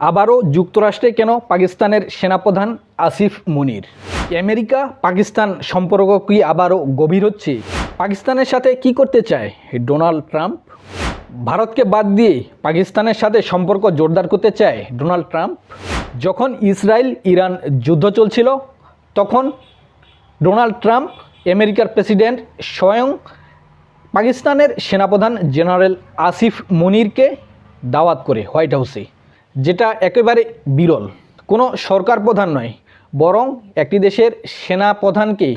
আবারও যুক্তরাষ্ট্রে কেন পাকিস্তানের সেনাপ্রধান আসিফ মুনির? আমেরিকা, পাকিস্তান সম্পর্ক কি আবারও গভীর হচ্ছে? পাকিস্তানের সাথে কি করতে চায় ডোনাল্ড ট্রাম্প? ভারতকে বাদ দিয়ে পাকিস্তানের সাথে সম্পর্ক জোরদার করতে চায় ডোনাল্ড ট্রাম্প? যখন ইসরায়েল ইরান যুদ্ধ চলছিল, তখন ডোনাল্ড ট্রাম্প আমেরিকার প্রেসিডেন্ট স্বয়ং পাকিস্তানের সেনাপ্রধান জেনারেল আসিফ মনিরকে দাওয়াত করে হোয়াইট হাউসে। যেটা একেবারে বিরল। কোনো সরকার প্রধান নয়, বরং একটি দেশের সেনা প্রধানকে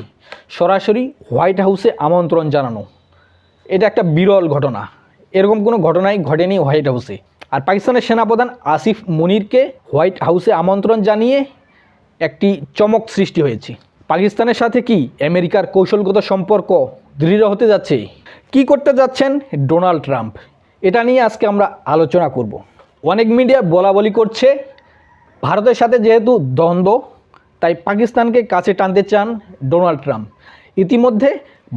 সরাসরি হোয়াইট হাউসে আমন্ত্রণ জানানো। এটা একটা বিরল ঘটনা। এরকম কোনো ঘটনাই ঘটেনি হোয়াইট হাউসে। আর পাকিস্তানের সেনাপ্রধান আসিফ মনিরকে হোয়াইট হাউসে আমন্ত্রণ জানিয়ে একটি চমক সৃষ্টি হয়েছে। পাকিস্তানের সাথে কি আমেরিকার কৌশলগত সম্পর্ক দৃঢ় হতে যাচ্ছে? কি করতে যাচ্ছেন ডোনাল্ড ট্রাম্প? এটা নিয়ে আজকে আমরা আলোচনা করব। অনেক মিডিয়া বলা বলি করছে। ভারতের সাথে যেহেতু দ্বন্দ্ব, তাই পাকিস্তানকে কাছে টানতে চান ডোনাল্ড ট্রাম্প। ইতিমধ্যে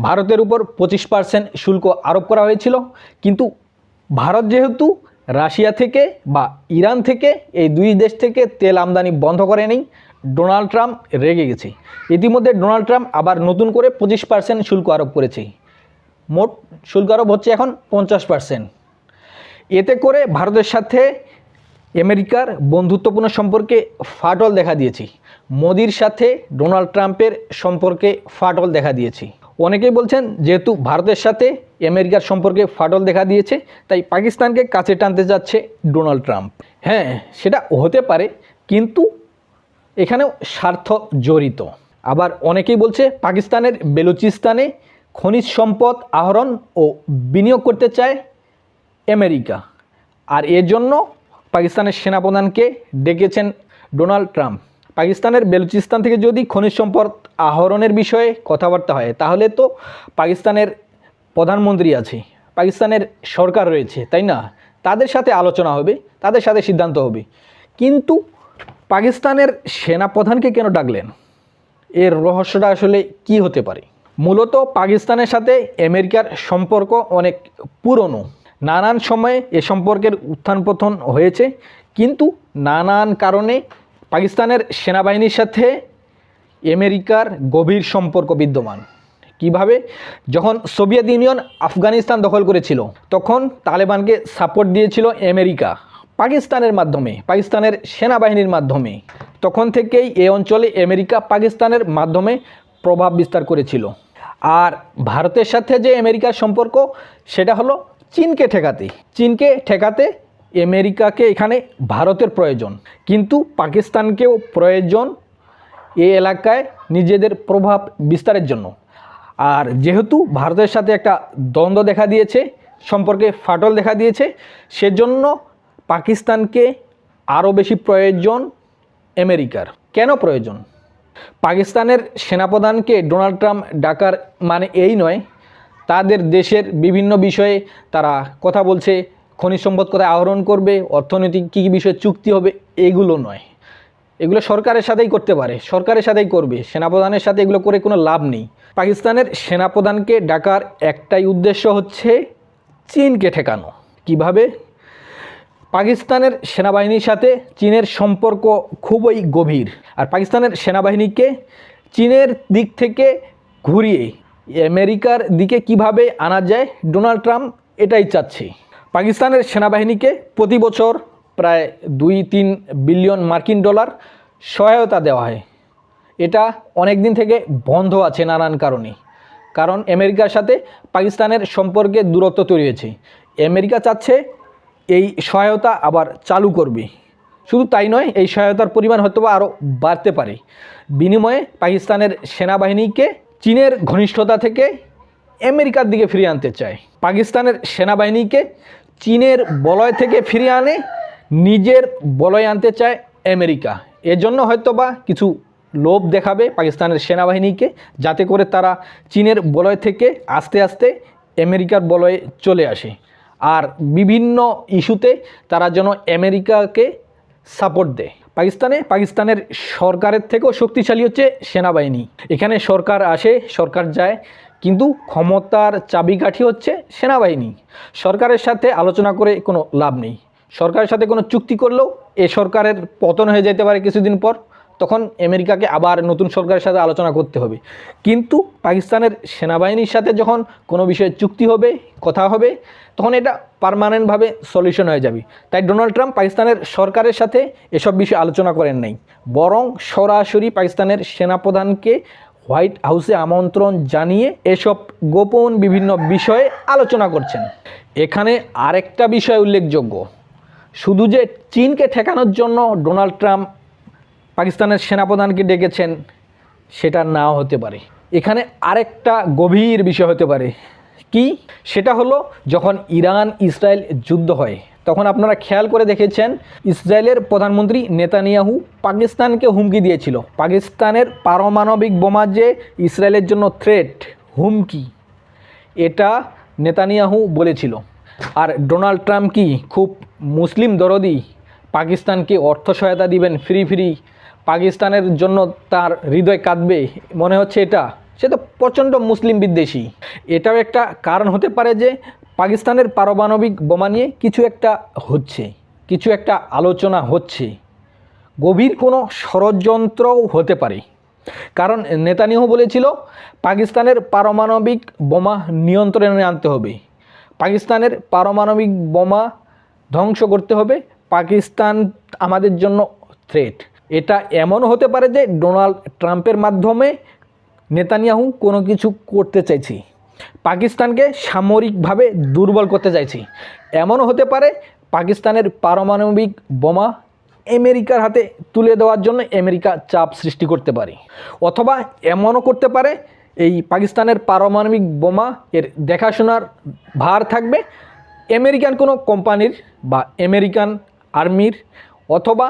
ভারতের উপর পঁচিশ পার্সেন্ট শুল্ক আরোপ করা হয়েছিল। কিন্তু ভারত যেহেতু রাশিয়া থেকে বা ইরান থেকে এই দুই দেশ থেকে তেল আমদানি বন্ধ করেনি, ডোনাল্ড ট্রাম্প রেগে গেছে। ইতিমধ্যে ডোনাল্ড ট্রাম্প আবার নতুন করে পঁচিশ পার্সেন্ট শুল্ক আরোপ করেছে। মোট শুল্ক আরোপ হচ্ছে এখন পঞ্চাশ পার্সেন্ট এতে করে ভারতের সাথে আমেরিকার বন্ধুত্বপূর্ণ সম্পর্কে ফাটল দেখা দিয়েছি। মোদির সাথে ডোনাল্ড ট্রাম্পের সম্পর্কে ফাটল দেখা দিয়েছি। অনেকেই বলছেন যেহেতু ভারতের সাথে আমেরিকার সম্পর্কে ফাটল দেখা দিয়েছে, তাই পাকিস্তানকে কাছে টানতে যাচ্ছে ডোনাল্ড ট্রাম্প। হ্যাঁ সেটা হতে পারে, কিন্তু এখানেও স্বার্থ জড়িত। আবার অনেকেই বলছে পাকিস্তানের বেলুচিস্তানে খনিজ সম্পদ আহরণ ও বিনিয়োগ করতে চায় আমেরিকা। আর এর জন্য পাকিস্তানের সেনাপ্রধানকে ডেকেছেন ডোনাল্ড ট্রাম্প। পাকিস্তানের বেলুচিস্তান থেকে যদি খনিজ সম্পদ আহরণের বিষয়ে কথাবার্তা হয়, তাহলে তো পাকিস্তানের প্রধানমন্ত্রী আছে, পাকিস্তানের সরকার রয়েছে, তাই না? তাদের সাথে আলোচনা হবে, তাদের সাথে সিদ্ধান্ত হবে। কিন্তু পাকিস্তানের সেনাপ্রধানকে কেন ডাকলেন? এর রহস্যটা আসলে কি হতে পারে? মূলত পাকিস্তানের সাথে আমেরিকার সম্পর্ক অনেক পুরনো। নানান সময়ে এ সম্পর্কের উত্থান পতন হয়েছে। কিন্তু নানান কারণে পাকিস্তানের সেনাবাহিনীর সাথে আমেরিকার গভীর সম্পর্ক বিদ্যমান। কীভাবে? যখন সোভিয়েত ইউনিয়ন আফগানিস্তান দখল করেছিল, তখন তালেবানকে সাপোর্ট দিয়েছিল আমেরিকা পাকিস্তানের মাধ্যমে, পাকিস্তানের সেনাবাহিনীর মাধ্যমে। তখন থেকেই এ অঞ্চলে আমেরিকা পাকিস্তানের মাধ্যমে প্রভাব বিস্তার করেছিল। আর ভারতের সাথে যে আমেরিকার সম্পর্ক, সেটা হলো চীনকে ঠেকাতে চীনকে ঠেকাতে আমেরিকাকে এখানে ভারতের প্রয়োজন। কিন্তু পাকিস্তানকেও প্রয়োজন এই এলাকায় নিজেদের প্রভাব বিস্তারের জন্য। আর যেহেতু ভারতের সাথে একটা দ্বন্দ্ব দেখা দিয়েছে, সম্পর্কে ফাটল দেখা দিয়েছে, সেজন্য পাকিস্তানকে আরও বেশি প্রয়োজন আমেরিকার। কেন প্রয়োজন? পাকিস্তানের সেনাপ্রধানকে ডোনাল্ড ট্রাম্প ডাকার মানে এই নয় তাদের দেশের বিভিন্ন বিষয়ে তারা কথা বলছে, খনিজ সম্পদ কোথায় আহরণ করবে, অর্থনৈতিক কী কী বিষয়ে চুক্তি হবে, এগুলো নয়। এগুলো সরকারের সাথেই করতে পারে, সরকারের সাথেই করবে, সেনাপ্রধানের সাথে এগুলো করে কোনো লাভ নেই। পাকিস্তানের সেনাপ্রধানকে ডাকার একটাই উদ্দেশ্য হচ্ছে চীনকে ঠেকানো। কীভাবে? পাকিস্তানের সেনাবাহিনীর সাথে চীনের সম্পর্ক খুবই গভীর, আর পাকিস্তানের সেনাবাহিনীকে চীনের দিক থেকে ঘুরিয়ে আমেরিকার দিকে কীভাবে আনা যায় ডোনাল্ড ট্রাম্প, এটাই চাচ্ছে। পাকিস্তানের সেনাবাহিনীকে প্রতি বছর প্রায় দুই তিন বিলিয়ন মার্কিন ডলার সহায়তা দেওয়া হয়। এটা অনেক দিন থেকে বন্ধ আছে নানান কারণে। কারণ আমেরিকার সাথে পাকিস্তানের সম্পর্কে দূরত্ব তৈরি হয়েছে। আমেরিকা চাচ্ছে এই সহায়তা আবার চালু করবে। শুধু তাই নয়, এই সহায়তার পরিমাণ হয়তো আরও বাড়তে পারে। বিনিময়ে পাকিস্তানের সেনাবাহিনীকে চীনের ঘনিষ্ঠতা থেকে আমেরিকার দিকে ফিরিয়ে আনতে চায়। পাকিস্তানের সেনাবাহিনীকে চীনের বলয় থেকে ফিরিয়ে আনে, নিজের বলয় আনতে চায় আমেরিকা। এজন্য হয়তো বা কিছু লোভ দেখাবে পাকিস্তানের সেনাবাহিনীকে, যাতে করে তারা চীনের বলয় থেকে আস্তে আস্তে আমেরিকার বলয়ে চলে আসে। আর বিভিন্ন ইস্যুতে তারা যেন আমেরিকাকে সাপোর্ট দেয়। পাকিস্তানে, পাকিস্তানের সরকারের থেকেও শক্তিশালী হচ্ছে সেনাবাহিনী। এখানে সরকার আসে, সরকার যায়, কিন্তু ক্ষমতার চাবিকাঠি হচ্ছে সেনাবাহিনী। সরকারের সাথে আলোচনা করে কোনো লাভ নেই। সরকারের সাথে কোনো চুক্তি করলেও এ সরকারের পতন হয়ে যেতে পারে কিছুদিন পর। তখন আমেরিকাকে আবার নতুন সরকারের সাথে আলোচনা করতে হবে। কিন্তু পাকিস্তানের সেনাবাহিনীর সাথে যখন কোনো বিষয়ে চুক্তি হবে, কথা হবে, তখন এটা পারমানেন্টভাবে সলিউশন হয়ে যাবে। তাই ডোনাল্ড ট্রাম্প পাকিস্তানের সরকারের সাথে এসব বিষয়ে আলোচনা করেন নাই। বরং সরাসরি পাকিস্তানের সেনাপ্রধানকে হোয়াইট হাউসে আমন্ত্রণ জানিয়ে এসব গোপন বিভিন্ন বিষয়ে আলোচনা করছেন। এখানে আরেকটা বিষয় উল্লেখযোগ্য। শুধু যে চীনকে ঠেকানোর জন্য ডোনাল্ড ট্রাম্প পাকিস্তানের সেনাপ্রধানকে ডেকেছেন, সেটা নাও হতে পারে। এখানে আরেকটা গভীর বিষয় হতে পারে। কি? সেটা হলো, যখন ইরান ইসরায়েল যুদ্ধ হয়, তখন আপনারা খেয়াল করে দেখেছেন, ইসরায়েলের প্রধানমন্ত্রী নেতানিয়াহু পাকিস্তানকে হুমকি দিয়েছিল। পাকিস্তানের পারমাণবিক বোমা যে ইসরায়েলের জন্য থ্রেট হুমকি, এটা নেতানিয়াহু বলেছিল। আর ডোনাল্ড ট্রাম্প কি, খুব মুসলিম দরদি, পাকিস্তানকে অর্থ সহায়তা দিবেন, ফ্রি ফ্রি পাকিস্তানের জন্য তার হৃদয় কাঁদবে, মনে হচ্ছে এটা। সে তো প্রচণ্ড মুসলিম বিদ্বেষী। এটাও একটা কারণ হতে পারে যে পাকিস্তানের পারমাণবিক বোমা নিয়ে কিছু একটা হচ্ছে, কিছু একটা আলোচনা হচ্ছে। গভীর কোনো ষড়যন্ত্রও হতে পারে। কারণ নেতানিয়াহু বলেছিল, পাকিস্তানের পারমাণবিক বোমা নিয়ন্ত্রণে আনতে হবে। পাকিস্তানের পারমাণবিক বোমা ধ্বংস করতে হবে। পাকিস্তান আমাদের জন্য থ্রেট এটা এমনও হতে পারে যে ডোনাল্ড ট্রাম্পের মাধ্যমে নেতানিয়াহু কোনো কিছু করতে চাইছি, পাকিস্তানকে সামরিকভাবে দুর্বল করতে চাইছি। এমনও হতে পারে পাকিস্তানের পারমাণবিক বোমা আমেরিকার হাতে তুলে দেওয়ার জন্য আমেরিকা চাপ সৃষ্টি করতে পারে, অথবা এমনও করতে পারে এই পাকিস্তানের পারমাণবিক বোমা এর দেখাশোনার ভার থাকবে আমেরিকান কোনো কোম্পানির বা আমেরিকান আর্মির, অথবা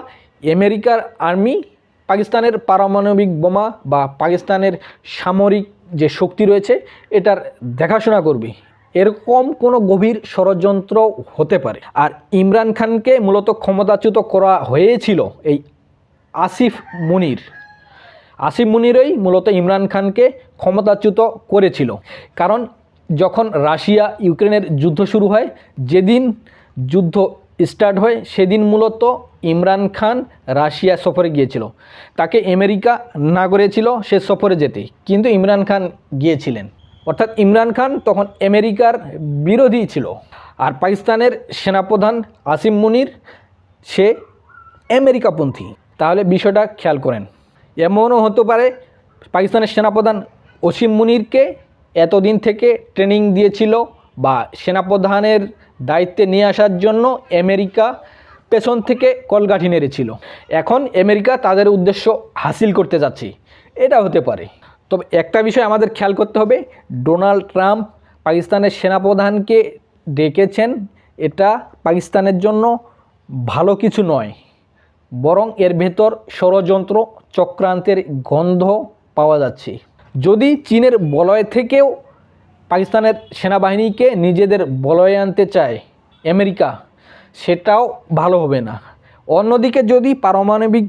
আমেরিকার আর্মি, পাকিস্তানের পারমাণবিক বোমা বা পাকিস্তানের সামরিক যে শক্তি রয়েছে, এটার দেখাশোনা করবে। এরকম কোনো গভীর ষড়যন্ত্র হতে পারে। আর ইমরান খানকে মূলত ক্ষমতাচ্যুত করা হয়েছিল এই আসিফ মুনির। আসিফ মুনিরই মূলত ইমরান খানকে ক্ষমতাচ্যুত করেছিল। কারণ যখন রাশিয়া ইউক্রেনের যুদ্ধ শুরু হয়, যেদিন যুদ্ধ স্টার্ট হয় সেদিন মূলত ইমরান খান রাশিয়া সফরে গিয়েছিল। তাকে আমেরিকা না করেছিল সে সফরে যেতে কিন্তু ইমরান খান গিয়েছিলেন। অর্থাৎ ইমরান খান তখন আমেরিকার বিরোধী ছিল। আর পাকিস্তানের সেনাপ্রধান আসিম মুনির, সে আমেরিকাপন্থী। তাহলে বিষয়টা খেয়াল করেন। এমনও হতে পারে পাকিস্তানের সেনাপ্রধান অসীম মুনিরকে এতদিন থেকে ট্রেনিং দিয়েছিল বা সেনাপ্রধানের দায়িত্বে নিয়ে আসার জন্য আমেরিকা পেছন থেকে কলগাঠি নেড়েছিল। এখন আমেরিকা তাদের উদ্দেশ্য হাসিল করতে যাচ্ছে। এটা হতে পারে। তবে একটা বিষয় আমাদের খেয়াল করতে হবে, ডোনাল্ড ট্রাম্প পাকিস্তানের সেনাপ্রধানকে ডেকেছেন, এটা পাকিস্তানের জন্য ভালো কিছু নয়। বরং এর ভেতর ষড়যন্ত্র, চক্রান্তের গন্ধ পাওয়া যাচ্ছে। যদি চীনের বলয় থেকেও পাকিস্তানের সেনাবাহিনীকে নিজেদের বলয়ে আনতে চায় আমেরিকা, সেটাও ভালো হবে না। অন্যদিকে যদি পারমাণবিক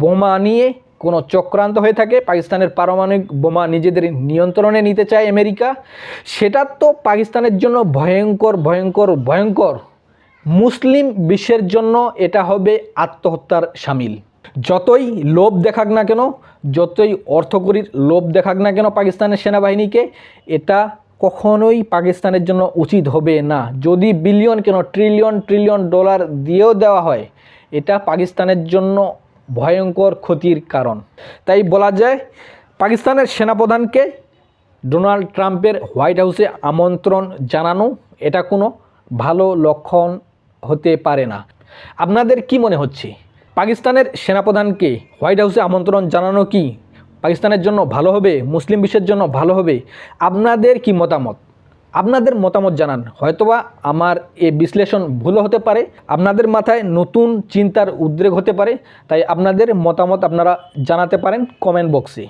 বোমা নিয়ে কোনো চক্রান্ত হয়ে থাকে, পাকিস্তানের পারমাণবিক বোমা নিজেদের নিয়ন্ত্রণে নিতে চায় আমেরিকা, সেটা তো পাকিস্তানের জন্য ভয়ঙ্কর ভয়ঙ্কর ভয়ঙ্কর। মুসলিম বিশ্বের জন্য এটা হবে আত্মহত্যার সামিল। যতই লোভ দেখাক না কেন, যতই অর্থকরীর লোভ দেখাক না কেন পাকিস্তানের সেনাবাহিনীকে, এটা কখনোই পাকিস্তানের জন্য উচিত হবে না। যদি বিলিয়ন কেন ট্রিলিয়ন ট্রিলিয়ন ডলার দিয়েও দেওয়া হয়, এটা পাকিস্তানের জন্য ভয়ঙ্কর ক্ষতির কারণ। তাই বলা যায়, পাকিস্তানের সেনাপ্রধানকে ডোনাল্ড ট্রাম্পের হোয়াইট হাউসে আমন্ত্রণ জানানো এটা কোনো ভালো লক্ষণ হতে পারে না। আপনাদের কি মনে হচ্ছে? পাকিস্তানের সেনাপ্রধানকে হোয়াইট হাউসে আমন্ত্রণ জানানো কি পাকিস্তানের জন্য ভালো হবে, মুসলিম বিশ্বের জন্য ভালো হবে, আপনাদের কি মতামত? আপনাদের মতামত জানান। হয়তোবা আমার এ বিশ্লেষণ ভুলও হতে পারে, আপনাদের মাথায় নতুন চিন্তার উদ্রেক হতে পারে, তাই আপনাদের মতামত আপনারা জানাতে পারেন কমেন্ট বক্সে।